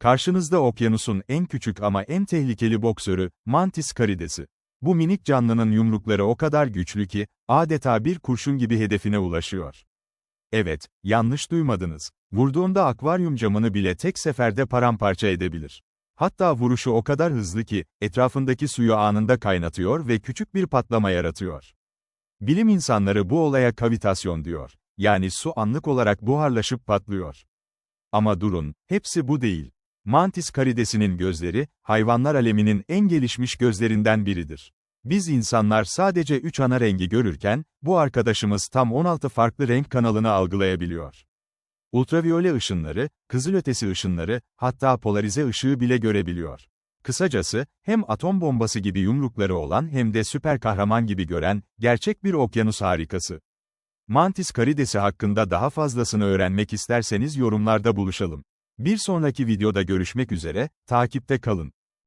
Karşınızda okyanusun en küçük ama en tehlikeli boksörü, Mantis karidesi. Bu minik canlının yumrukları o kadar güçlü ki, adeta bir kurşun gibi hedefine ulaşıyor. Evet, yanlış duymadınız. Vurduğunda akvaryum camını bile tek seferde paramparça edebilir. Hatta vuruşu o kadar hızlı ki, etrafındaki suyu anında kaynatıyor ve küçük bir patlama yaratıyor. Bilim insanları bu olaya kavitasyon diyor. Yani su anlık olarak buharlaşıp patlıyor. Ama durun, hepsi bu değil. Mantis karidesinin gözleri, hayvanlar aleminin en gelişmiş gözlerinden biridir. Biz insanlar sadece 3 ana rengi görürken, bu arkadaşımız tam 16 farklı renk kanalını algılayabiliyor. Ultraviyole ışınları, kızılötesi ışınları, hatta polarize ışığı bile görebiliyor. Kısacası, hem atom bombası gibi yumrukları olan hem de süper kahraman gibi gören, gerçek bir okyanus harikası. Mantis karidesi hakkında daha fazlasını öğrenmek isterseniz yorumlarda buluşalım. Bir sonraki videoda görüşmek üzere, takipte kalın.